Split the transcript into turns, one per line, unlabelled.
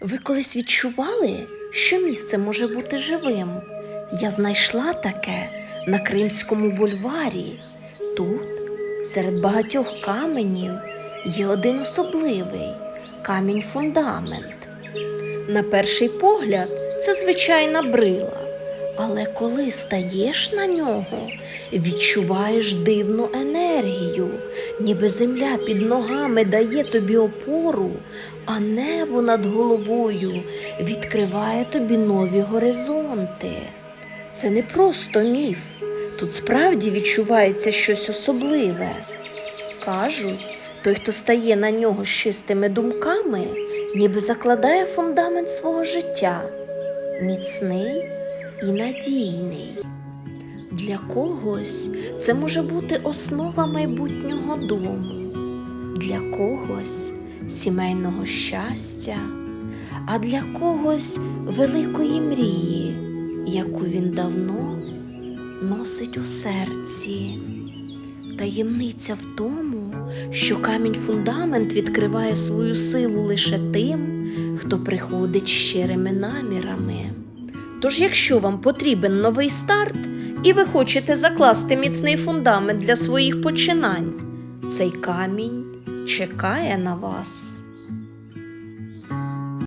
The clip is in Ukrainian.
Ви колись відчували, що місце може бути живим? Я знайшла таке на Кримському бульварі. Тут, серед багатьох каменів, є один особливий камінь фундамент. На перший погляд, це звичайна брила. Але коли стаєш на нього, відчуваєш дивну енергію, ніби земля під ногами дає тобі опору, а небо над головою відкриває тобі нові горизонти. Це не просто міф, тут справді відчувається щось особливе. Кажуть, той, хто стає на нього з чистими думками, ніби закладає фундамент свого життя, міцний і надійний. Для когось це може бути основа майбутнього дому, для когось сімейного щастя, а для когось великої мрії, яку він давно носить у серці. Таємниця в тому, що камінь фундамент відкриває свою силу лише тим, хто приходить щирими намірами. Тож, якщо вам потрібен новий старт і ви хочете закласти міцний фундамент для своїх починань, цей камінь чекає на вас.